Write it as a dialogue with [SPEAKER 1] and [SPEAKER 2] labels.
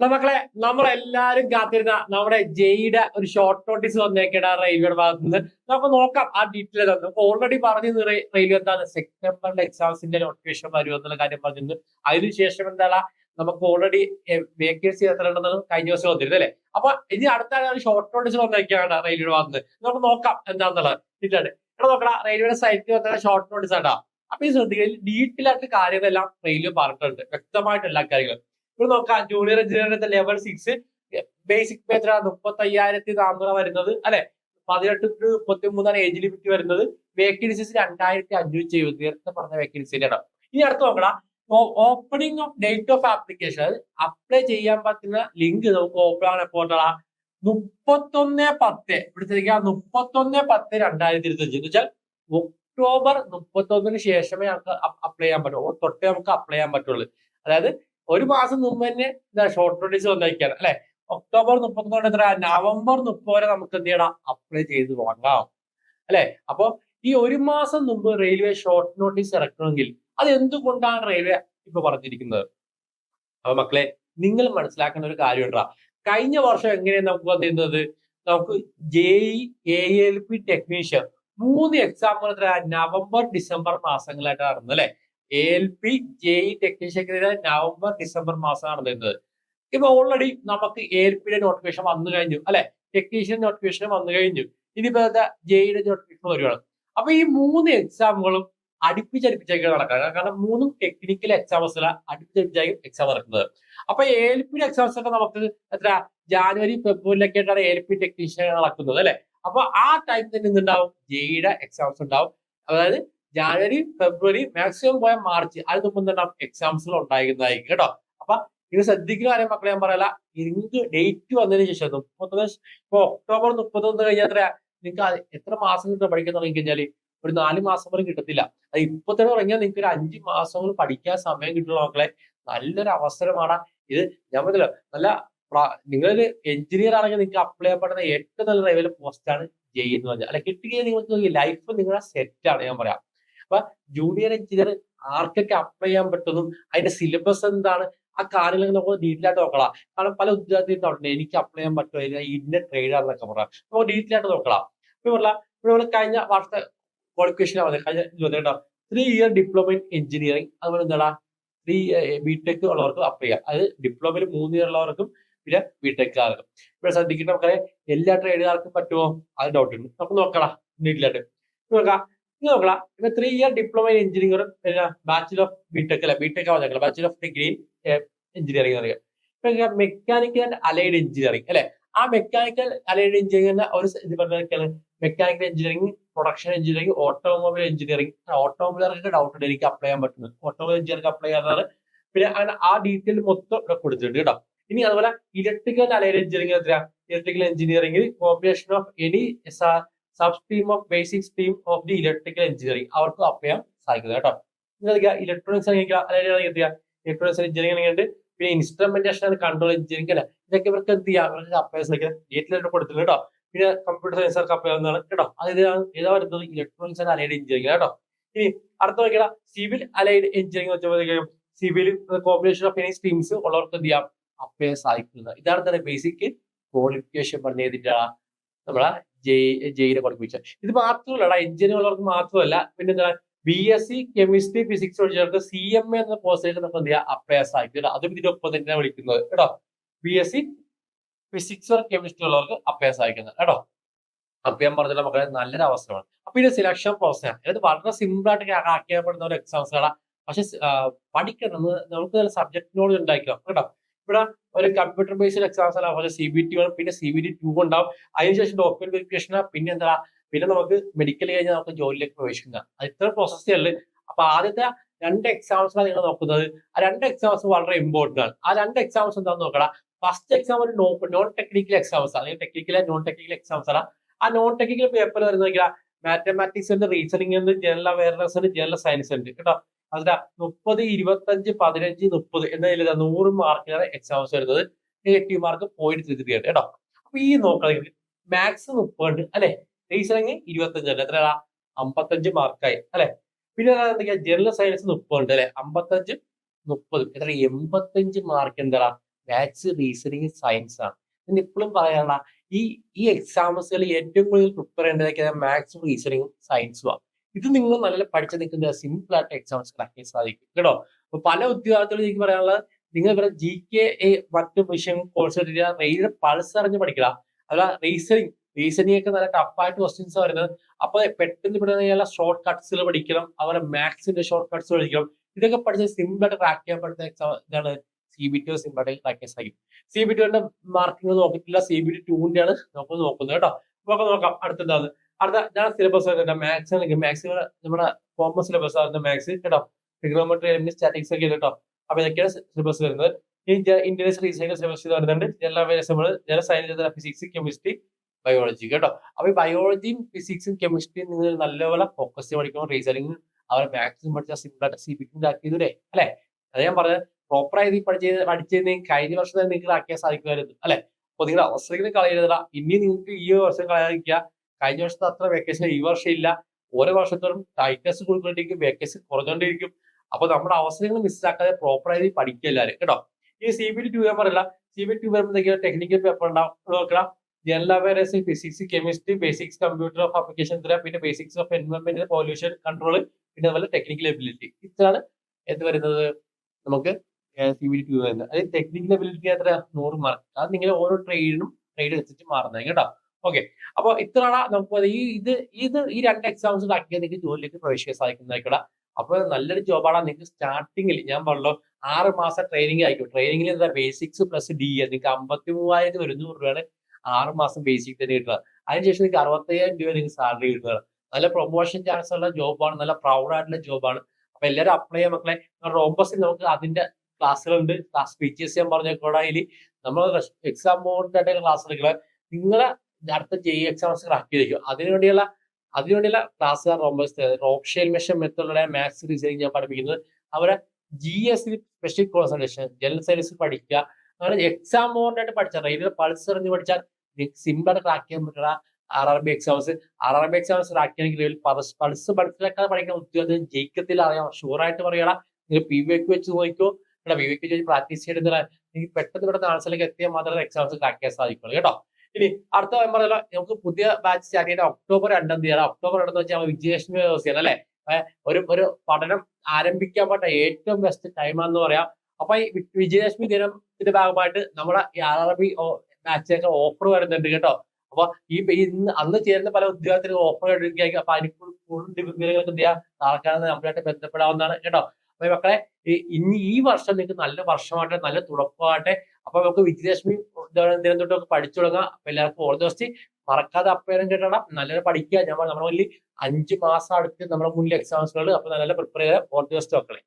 [SPEAKER 1] മക്കളെ നമ്മളെല്ലാരും കാത്തിരുന്ന നമ്മുടെ ജെയുടെ ഒരു ഷോർട്ട് നോട്ടീസ് വന്നേക്കട റെയിൽവേയുടെ ഭാഗത്ത് നിന്ന്. നമുക്ക് നോക്കാം ആ ഡീറ്റെയിൽ നമുക്ക് ഓൾറെഡി പറഞ്ഞു റെയിൽവേ എന്താണ്? സെപ്റ്റംബറിലെ എക്സാംസിന്റെ നോട്ടിഫിക്കേഷൻ വരും എന്നുള്ള കാര്യം പറഞ്ഞിരുന്നു അതിനുശേഷം എന്താണ് നമുക്ക് ഓൾറെഡി വേക്കൻസി എത്ര ഉണ്ടെന്ന് കഴിഞ്ഞ ദിവസം വന്നിരുന്നു അല്ലെ? അപ്പൊ ഇനി അടുത്ത ഷോർട്ട് നോട്ടീസ് വന്നേക്കാണ് റെയിൽവേയുടെ ഭാഗത്ത് നമുക്ക് നോക്കാം എന്താണെന്നുള്ളത് ഡീറ്റെയിൽ ഇവിടെ നോക്കടാ റെയിൽവേയുടെ സൈറ്റിൽ വന്ന ഷോർട്ട് നോട്ടീസ് ആണ്ടാ അപ്പൊ ഈ ശ്രദ്ധിക്കുക ഡീറ്റെയിൽ ആയിട്ട് കാര്യങ്ങളെല്ലാം റെയിൽവേ പറഞ്ഞിട്ടുണ്ട്. വ്യക്തമായിട്ട് എല്ലാ കാര്യങ്ങളും. ഇവിടെ നോക്കാം ജൂനിയർ എഞ്ചിനീയറിന്റെ ലെവൽ സിക്സ് ബേസിക് പേ എത്ര മുപ്പത്തി അയ്യായിരത്തി നാനൂറ് വരുന്നത് അല്ലെ? പതിനെട്ട് ടു മുപ്പത്തി മൂന്നാണ് ഏജ് ലിമിറ്റ് വരുന്നത്. വേക്കൻസീസ് രണ്ടായിരത്തി അഞ്ഞൂറ്റി എഴുപത് നേരത്തെ പറഞ്ഞ വേക്കൻസിന്റെ ഇടം ഇനി അടുത്ത് നോക്കണം opening of date of application apply ചെയ്യാൻ പറ്റുന്ന ലിങ്ക് നമുക്ക് ഓപ്പൺ ആണ് എപ്പോൾ മുപ്പത്തൊന്ന് പത്ത് ഇവിടെ മുപ്പത്തൊന്ന് പത്ത് രണ്ടായിരത്തി ഇരുപത്തി അഞ്ച് എന്ന് വെച്ചാൽ ഒക്ടോബർ മുപ്പത്തൊന്നിന് ശേഷമേ നമുക്ക് അപ്ലൈ ചെയ്യാൻ പറ്റുള്ളൂ. തൊട്ടേ നമുക്ക് അപ്ലൈ ചെയ്യാൻ പറ്റുള്ളൂ. അതായത് ഒരു മാസം മുമ്പ് തന്നെ ഇതാ ഷോർട്ട് നോട്ടീസ് വന്നിരിക്കുകയാണ് അല്ലെ? ഒക്ടോബർ മുപ്പത്തൊന്ന് എത്ര നവംബർ മുപ്പത് വരെ നമുക്ക് എന്ത് ചെയ്യണം? അപ്ലൈ ചെയ്ത് വാങ്ങാം അല്ലെ? അപ്പൊ ഈ ഒരു മാസം മുമ്പ് റെയിൽവേ ഷോർട്ട് നോട്ടീസ് ഇറക്കണമെങ്കിൽ അത് എന്തുകൊണ്ടാണ് റെയിൽവേ ഇപ്പൊ പറഞ്ഞിരിക്കുന്നത്? അപ്പൊ മക്കളെ നിങ്ങൾ മനസ്സിലാക്കേണ്ട ഒരു കാര്യം ഉണ്ടാ? കഴിഞ്ഞ വർഷം എങ്ങനെയാണ് നമുക്ക് വന്നിരുന്നത് നമുക്ക് J A L P technician മൂന്ന് എക്സാമുകൾ നവംബർ ഡിസംബർ മാസങ്ങളായിട്ട് നടന്നു അല്ലെ? A L P J E technician November December മാസമാണ് വരുന്നത്. ഇപ്പൊ ഓൾറെഡി നമുക്ക് എ എൽ പിയുടെ നോട്ടിഫിക്കേഷൻ വന്നു കഴിഞ്ഞു അല്ലെ? ടെക്നീഷ്യൻ നോട്ടിഫിക്കേഷൻ വന്നു കഴിഞ്ഞു. ഇനിയിപ്പോ ജെയുടെ നോട്ടിഫിക്കേഷൻ വരുവാണ് അപ്പൊ ഈ മൂന്ന് എക്സാമുകളും അടുപ്പിച്ചടുപ്പിച്ചായിരിക്കും നടക്കുക കാരണം മൂന്നും ടെക്നിക്കൽ എക്സാംസ് അടുപ്പിച്ചടുപ്പിച്ചായിരിക്കും എക്സാം നടക്കുന്നത്. അപ്പൊ എ എൽ പി എക്സാംസ് ഒക്കെ നമുക്ക് എത്ര? ജാനുവരി ഫെബ്രുവരിയിലൊക്കെ ആയിട്ടാണ് എൽ പി ടെക്നീഷ്യൻ നടക്കുന്നത് അല്ലെ? അപ്പൊ ആ ടൈം തന്നെ എന്തുണ്ടാവും? ജെയുടെ എക്സാംസ് ഉണ്ടാവും. അതായത് ജാനുവരി ഫെബ്രുവരി മാക്സിമം പോയ മാർച്ച് അതിന് മുമ്പ് തന്നെ എക്സാംസുകൾ ഉണ്ടായിരുന്നതായിരിക്കും കേട്ടോ. അപ്പൊ ഇത് ശ്രദ്ധിക്കുന്ന കാര്യം മക്കളെ ഞാൻ പറയല നിങ്ങൾക്ക് ഡേറ്റ് വന്നതിന് ശേഷം മുപ്പത്തൊന്ന് ഇപ്പൊ ഒക്ടോബർ മുപ്പത്തൊന്ന് കഴിഞ്ഞാൽ എത്ര നിങ്ങൾക്ക് എത്ര മാസം കിട്ടും പഠിക്കാൻ തുടങ്ങി കഴിഞ്ഞാൽ ഒരു നാല് മാസം വരെ കിട്ടത്തില്ല. അത് ഇപ്പൊ തന്നെ തുടങ്ങിയാൽ നിങ്ങൾക്ക് ഒരു അഞ്ച് മാസം പഠിക്കാൻ സമയം കിട്ടുള്ള മക്കളെ. നല്ലൊരു അവസരമാണ്. ഇത് ഞാൻ പറഞ്ഞല്ലോ നല്ല നിങ്ങളൊരു എഞ്ചിനീയർ ആണെങ്കിൽ നിങ്ങൾക്ക് അപ്ലൈ ചെയ്യപ്പെടുന്ന ഏറ്റവും നല്ല ലെവലിൽ പോസ്റ്റാണ് ചെയ്യുന്നത് പറഞ്ഞാൽ അല്ല കിട്ടുകയും നിങ്ങൾക്ക് ലൈഫ് നിങ്ങളുടെ സെറ്റ് ആണ് ഞാൻ പറയാം. അപ്പൊ ജൂനിയർ എഞ്ചിനീയർ ആർക്കൊക്കെ അപ്ലൈ ചെയ്യാൻ പറ്റുന്നു അതിന്റെ സിലബസ് എന്താണ് ആ കാര്യങ്ങൾ നമുക്ക് ഡീറ്റെയിൽ ആയിട്ട് നോക്കണം കാരണം പല ഉദ്യോഗാർത്ഥികളുണ്ട് എനിക്ക് അപ്ലൈ ചെയ്യാൻ പറ്റുമോ? ഇന്ന ട്രേഡ് ആണെന്നൊക്കെ പറയാം. നമുക്ക് ഡീറ്റെയിൽ ആയിട്ട് നോക്കണം ഇപ്പൊ പറഞ്ഞാൽ ഇവിടെ കഴിഞ്ഞ വർഷത്തെ ക്വാളിഫിക്കേഷൻ ആവുന്നത് കഴിഞ്ഞ കേട്ടോ three year diploma in engineering അതുപോലെ എന്താ ത്രീ ബിടെക് ഉള്ളവർക്കും അപ്ലൈ ചെയ്യാം. അത് ഡിപ്ലോമയിൽ മൂന്ന് ഇയർ ഉള്ളവർക്കും പിന്നെ ബിടെക്കാർക്കും ഇവിടെ ശ്രദ്ധിക്കേണ്ട നമുക്കറിയാം എല്ലാ ട്രേഡുകാർക്കും പറ്റുമോ? അത് ഡൗട്ട് ഉണ്ട്. നമുക്ക് നോക്കണം ആയിട്ട്. നോക്കാം ഇത് നോക്കണം ഇപ്പൊ ത്രീ ഇയർ ഡിപ്ലോമ ഇൻ എഞ്ചിനീയറും ബാച്ചിലർ ഓഫ് ബിടെക് അല്ല? ബിടെക് ആവുന്ന ബാച്ചിലർ ഓഫ് ഡിഗ്രി എഞ്ചിനീയറിംഗ് അറിയാം ഇപ്പൊ മെക്കാനിക്കൽ ആൻഡ് അലൈഡ് എഞ്ചിനീയറിംഗ് അല്ലെ? ആ മെക്കാനിക്കൽ അലൈഡ് എഞ്ചിനീയറിംഗ് ഒരു ഇത് പറഞ്ഞാൽ mechanical engineering production engineering automobile engineering ഓട്ടോമൊബൈലർക്ക് doubt ഉണ്ട്. എനിക്ക് അപ്ലൈ ചെയ്യാൻ പറ്റുന്നത്. ഓട്ടോമൊബൈൽ എഞ്ചിനീയർക്ക് അപ്ലൈ ചെയ്യാറ് പിന്നെ അങ്ങനെ ആ ഡീറ്റെയിൽ മൊത്തം ഇവിടെ കൊടുത്തിട്ടുണ്ട് കേട്ടോ. ഇനി അതുപോലെ ഇലക്ട്രിക്കൽ അലൈഡ് എഞ്ചിനീയറിംഗ് എത്രയാ? Electrical engineering combination of any sub stream of basic stream of the electrical engineering അവർക്ക് അപ്ലൈ ചെയ്യാൻ സാധിക്കുന്നത് കേട്ടോ. നിങ്ങൾക്ക് ഇലക്ട്രോണിക്സ് അല്ലെങ്കിൽ ഇലക്ട്രോണിക്സ് എഞ്ചിനീയറിംഗ് ഉണ്ട് പിന്നെ ഇൻസ്ട്രുമെന്റേഷൻ ആൻഡ് കൺട്രോൾ എഞ്ചിനീയറിംഗ് അല്ലെ? ഇതൊക്കെ ഇവർക്ക് എന്ത് ചെയ്യാം? ഇവർക്ക് അപ്ലൈ ഡീറ്റെയിൽ കൊടുത്തിട്ടുണ്ട് കേട്ടോ. പിന്നെ കമ്പ്യൂട്ടർ സയൻസ് അപ്ലൈ ആവുന്നതാണ് കേട്ടോ. അത് ഏതാ വരുന്നത്? ഇലക്ട്രോണിക്സ് ആൻഡ് അലൈഡ് എഞ്ചിനീയറിംഗ് കേട്ടോ. ഇനി അടുത്ത നോക്കിയാൽ civil allied engineering വെച്ചപ്പോഴത്തേക്കും civil combination of any streams ഉള്ളവർക്ക് എന്ത് ചെയ്യാം? അപ്ലൈ സാധിക്കുന്നത്. ഇതാണ് തന്നെ ബേസിക് ക്വാളിഫിക്കേഷൻ പറഞ്ഞ ഇതിന്റെ നമ്മളെ ജെ പഠിപ്പിച്ചത് ഇത് മാത്രമല്ല എഞ്ചിനുള്ളവർക്ക് മാത്രമല്ല പിന്നെ എന്താ B S C chemistry physics പഠിച്ചവർക്ക് C M A എന്ന കോഴ്സിലേക്ക് നമുക്ക് എന്ത് ചെയ്യാം അപ്ലൈസ് ആക്കി. അതും ഇതിന്റെ ഒപ്പം തന്നെയാണ് വിളിക്കുന്നത്. കേട്ടോ B S C physics or chemistry ഉള്ളവർക്ക് അപ്ലൈസ് ആയിക്കുന്നത്. കേട്ടോ അപ്പൊ ഞാൻ പറഞ്ഞില്ല മക്കളെ നല്ലൊരു അവസരമാണ്. അപ്പൊ ഇത് സെലക്ഷൻ പ്രോസസ്സാണ് ഇത് വളരെ സിമ്പിൾ ആയിട്ട് ആക്കിയപ്പെടുന്ന ഒരു എക്സാംസുകളാണ് പക്ഷെ പഠിക്കണം നമുക്ക് സബ്ജക്ട് നോളജ് ഉണ്ടായിരിക്കണം. കേട്ടോ ഇവിടെ ഒരു കമ്പ്യൂട്ടർ ബേസ്ഡ് എക്സാംസ് അല്ല പക്ഷേ സി ബി ടി പിന്നെ സി ബി ടി ടു ഉണ്ടാവും. അതിനുശേഷം ഡോക്യുമെന്റ് വെരിഫിക്കേഷൻ പിന്നെ എന്താ? പിന്നെ നമുക്ക് മെഡിക്കൽ കഴിഞ്ഞാൽ നമുക്ക് ജോലിയിലേക്ക് പ്രവേശിക്കുക അത് ഇത്ര പ്രോസസ്സേ ഉള്ളു. അപ്പൊ ആദ്യത്തെ രണ്ട് എക്സാംസാണ് നിങ്ങൾ നോക്കുന്നത്. ആ രണ്ട് എക്സാംസ് വളരെ ഇമ്പോർട്ടന്റ് ആണ്. ആ രണ്ട് എക്സാംസ് എന്താണെന്ന് നോക്കണം ഫസ്റ്റ് എക്സാം ഒരു നോൺ ടെക്നിക്കൽ എക്സാംസ് ആണ്. അല്ലെങ്കിൽ ടെക്നിക്കൽ നോൺ ടെക്നിക്കൽ എക്സാംസ് ആണ്. ആ നോൺ ടെക്നിക്കൽ പേപ്പർ വരുന്നത് മാത്തമാറ്റിക്സ് ഉണ്ട് റീസണിംഗ് ഉണ്ട് ജനറൽ അവയർനെസ് ഉണ്ട് ജനറൽ സയൻസ് ഉണ്ട്. കേട്ടോ? അതിന്റെ മുപ്പത് ഇരുപത്തഞ്ച് പതിനഞ്ച് മുപ്പത് എന്നതിൽ നൂറ് മാർക്കിലാണ് എക്സാംസ് വരുന്നത്. Negative mark point three three ആണ് കേട്ടോ. അപ്പൊ ഈ നോക്കണമെങ്കിൽ മാത്സ് മുപ്പത് അല്ലെ? റീസണിങ് ഇരുപത്തഞ്ച് എത്രയാ? അമ്പത്തഞ്ച് മാർക്കായി അല്ലെ? പിന്നെ എന്തൊക്കെയാ? ജനറൽ സയൻസ് മുപ്പത് ഉണ്ട് അല്ലെ? അമ്പത്തഞ്ച് മുപ്പത്. എത്ര? എൺപത്തഞ്ച് മാർക്ക് എന്താ മാത്സ് റീസണിങ് സയൻസ് ആണ്. പിന്നെ ഇപ്പോഴും പറയാനുള്ള ഈ ഈ എക്സാംസുകൾ ഏറ്റവും കൂടുതൽ പ്രിപ്പയർ ചെയ്യേണ്ടതൊക്കെ മാത്സും റീസണിങ്ങും സയൻസും ആണ്. ഇത് നിങ്ങൾ നല്ല പഠിച്ച നിൽക്കുന്ന സിമ്പിൾ ആയിട്ട് എക്സാംസ് ക്രാക്ക് ചെയ്യാൻ സാധിക്കും. കേട്ടോ? അപ്പൊ പല ഉദ്യോഗാർത്ഥികളും എനിക്ക് പറയാനുള്ളത് നിങ്ങൾ ഇവിടെ ജി കെ എ മറ്റു വിഷയം കോഴ്സ് റെയിൽ പൾസ് അറിഞ്ഞ് പഠിക്കുക. അല്ല റീസണിങ് റീസണിങ് ഒക്കെ നല്ല ടഫായിട്ട് ക്വസ്റ്റ്യൻസ് വരുന്നത്. അപ്പൊ പെട്ടെന്ന് ഇവിടെ ഷോർട്ട് കട്ട്സ് പഠിക്കണം അതുപോലെ മാത്സിന്റെ ഷോർട്ട് കട്ട്സ് പഠിക്കണം. ഇതൊക്കെ പഠിച്ച് സിമ്പിൾ ആയിട്ട് ക്രാക്ക് ചെയ്യാൻ പറ്റുന്ന എക്സാം ഇതാണ് സി ബി ടി സിമ്പിൾ ആയിട്ട് ക്രാക്ക് ചെയ്യാൻ സാധിക്കും. സി ബി ടിയുടെ മാർക്കിംഗ് നോക്കിയിട്ടില്ല. സി ബി ടി ടൂന്റെയാണ് നമുക്ക് നോക്കുന്നത് കേട്ടോ. നമുക്ക് നോക്കാം. അടുത്തതാണ് അടുത്ത ഞാൻ സിലബസ് മാത്സ് മാത്സ് നമ്മുടെ കോമൺ സിലബസ് ആയിരുന്നു മാത്സ് കേട്ടോ? ട്രിഗ്നോമെട്രി സ്റ്റാറ്റിക്സ് ഒക്കെ കേട്ടോ. അപ്പൊ ഇതൊക്കെയാണ് സിലബസ് വരുന്നത്. ഇനി ഇന്ത്യൻ റീസൈക്കിൾ സിലബസ് വരുന്നുണ്ട്. ജനറൽ നമ്മൾ general science physics chemistry biology കേട്ടോ? അപ്പൊ ബയോളജിയും ഫിസിക്സും കെമിസ്ട്രിയും നിങ്ങൾ നല്ലപോലെ ഫോക്കസ് ചെയ്ത് പഠിക്കണം. റീസണിങ് അവർ മാത്സും പഠിച്ചാൽ സിമ്പിൾ ആയിട്ട് സി ബിക്കും ആക്കിയതൂടെ അല്ലെ? അത് ഞാൻ പറഞ്ഞത് പ്രോപ്പർ ആയി പഠിച്ച് പഠിച്ചത് കഴിഞ്ഞ വർഷം തന്നെ നിങ്ങൾക്ക് ആക്കിയാൽ സാധിക്കുമായിരുന്നു. അല്ലെ? അപ്പൊ നിങ്ങളുടെ അവസരങ്ങൾ കളയരുതല്ല ഇനി നിങ്ങൾക്ക് ഈ വർഷം കളയാതിരിക്കുക. കഴിഞ്ഞ വർഷത്തെ അത്ര വെക്കേഷൻ ഈ വർഷം ഇല്ല. ഓരോ വർഷത്തോളം ടൈറ്റസ് കൊടുക്കൊണ്ടിരിക്കും വെക്കേഷൻ കുറഞ്ഞുകൊണ്ടിരിക്കും അപ്പൊ നമ്മുടെ അവസരങ്ങൾ മിസ്സാക്കാതെ പ്രോപ്പർ ആയി പഠിക്കുക എല്ലാവരും കേട്ടോ? ഈ സി ബി ടു പേപ്പർ അല്ല സി ബി ടു വരുമ്പോഴത്തേക്ക് ടെക്നിക്കൽ പേപ്പർ ഉണ്ടാവും നോക്കണം general awareness physics chemistry basics computer of application തരാം പിന്നെ basics of environment pollution control പിന്നെ അതുപോലെ ടെക്നിക്കൽ എബിലിറ്റി ഇത്രയാണ് എന്ത് വരുന്നത് നമുക്ക് സി ബി ടു വരുന്നത് അത് ടെക്നിക്കൽ എബിലിറ്റി അത്ര നൂറ് മാർക്ക് അത് നിങ്ങൾ ഓരോ ട്രേഡിനും ട്രേഡ് വെച്ചിട്ട് മാറുന്നത് കേട്ടോ? ഓക്കെ അപ്പൊ ഇത്രയാണ് നമുക്ക് ഈ ഇത് ഇത് ഈ രണ്ട് എക്സാംസ് ആക്കിയാൽ നിങ്ങൾക്ക് ജോലിയിലേക്ക് പ്രവേശിക്കാൻ സാധിക്കുന്നതായിക്കട അപ്പൊ നല്ലൊരു ജോബാണ് നിങ്ങൾക്ക് സ്റ്റാർട്ടിങ്ങിൽ ഞാൻ പറഞ്ഞല്ലോ ആറ് മാസം ട്രെയിനിങ് ആയിരിക്കും. ട്രെയിനിങ്ങിൽ എന്താ? ബേസിക്സ് പ്ലസ് ഡി നിങ്ങൾക്ക് അമ്പത്തി മൂവായിരത്തി ഒരുന്നൂറ് രൂപയാണ് ആറ് മാസം ബേസിക് തന്നെ കിട്ടുക. അതിനുശേഷം നിങ്ങൾക്ക് അറുപത്തയ്യായിരം രൂപ നിങ്ങൾക്ക് സാലറി കിട്ടുക നല്ല പ്രൊമോഷൻ ചാൻസ് ഉള്ള ജോബാണ് നല്ല പ്രൗഡ് ആയിട്ടുള്ള ജോബാണ് അപ്പൊ എല്ലാവരും അപ്ലൈ ചെയ്യാൻ മക്കളെ റോബസിൽ നമുക്ക് അതിന്റെ ക്ലാസ്സുകളുണ്ട്. ക്ലാസ് ഫീച്ചേഴ്സ് ഞാൻ പറഞ്ഞ അതിൽ നമ്മൾ എക്സാം ബോർഡിന്റെ ക്ലാസ് എടുക്കുക നിങ്ങളെ അടുത്ത ജെ എക്സാംസ് ചെയ്തിരിക്കും. അതിനുവേണ്ടിയുള്ള അതിനുവേണ്ടിയുള്ള ക്ലാസ് റോബസ് റോക്ഷേൽ മെഷൻ മെത്തേഡിലുള്ള മാത്സ് റീസണിങ് ഞാൻ പഠിപ്പിക്കുന്നത്. അവരെ G S special concentration general science പഠിക്കുക. അങ്ങനെ എക്സാം ബോർഡായിട്ട് പഠിച്ചാൽ റെയിലിൽ പൾസ് എറിഞ്ഞ് പഠിച്ചാൽ സിമ്പിൾ ക്രാക്ക് ചെയ്യാൻ പറ്റുന്ന R R B exams R R B exams crack ചെയ്യണമെങ്കിൽ പൾസ് പൾസ് മനസ്സിലാക്കാതെ പഠിക്കുന്ന ഉദ്യോഗം ജയിക്കത്തിൽ അറിയാം. ഷുവറായിട്ട് പറയണം നിങ്ങൾ പി വി ഒക്കെ വെച്ച് നോക്കിക്കോ. ഇവിടെ പി വി ഒക്കെ വെച്ച് പ്രാക്ടീസ് ചെയ്തിട്ട് നിങ്ങൾക്ക് പെട്ടെന്ന് ഇവിടെ ആൾസിലേക്ക് എത്തിയാൽ മാത്രമേ എക്സാംസ് ക്രാക്ക് ചെയ്യാൻ സാധിക്കുള്ളൂ. കേട്ടോ? ഇനി അടുത്ത പറഞ്ഞല്ലോ നമുക്ക് പുതിയ ബാച്ച് സ്റ്റാർട്ട് ചെയ്യാൻ ഒക്ടോബർ രണ്ടാം തീയതി ഒക്ടോബർ രണ്ടെന്ന് വെച്ചാൽ വിജയലക്ഷ്മി ദിവസം അല്ലെ? ഒരു ഒരു പഠനം ആരംഭിക്കാൻ പറ്റ ഏറ്റവും ബെസ്റ്റ് ടൈമാന്ന് പറയാം. അപ്പൊ ഈ വിജയലക്ഷ്മി ദിനത്തിന്റെ ഭാഗമായിട്ട് നമ്മുടെ അറബി ആർ ആർ ബി ഓഫർ വരുന്നുണ്ട് കേട്ടോ. അപ്പൊ ഈ ഇന്ന് അന്ന് ചേരുന്ന പല ഉദ്യോഗസ്ഥർക്ക് ഓഫർ എടുക്കുകയായിരിക്കും അപ്പൊ അതിന് കൂടുതൽ വിവരങ്ങൾക്ക് എന്ത് ചെയ്യാം? ആൾക്കാരെ നമ്മളായിട്ട് ബന്ധപ്പെടാവുന്നതാണ് കേട്ടോ. അപ്പൊ മക്കളെ ഇനി ഈ വർഷം നിങ്ങൾക്ക് നല്ല വർഷമായിട്ട് നല്ല തുടക്കമായിട്ട് അപ്പൊ നമുക്ക് വിജയലക്ഷ്മി ദിനം തൊട്ടൊക്കെ പഠിച്ചു തുടങ്ങാം. അപ്പൊ എല്ലാവർക്കും ഓൾ മറക്കാതെ അപ്പേരം കിട്ടണം നല്ലപോലെ പഠിക്കുക. നമ്മൾ നമ്മുടെ മുന്നിൽ അഞ്ച് മാസം അടുത്ത് നമ്മുടെ മുന്നിൽ എക്സാംസുകൾ അപ്പൊ നല്ല പ്രിപ്പയർ ചെയ്യുക ഓൾ ദിവസം മക്കളെ.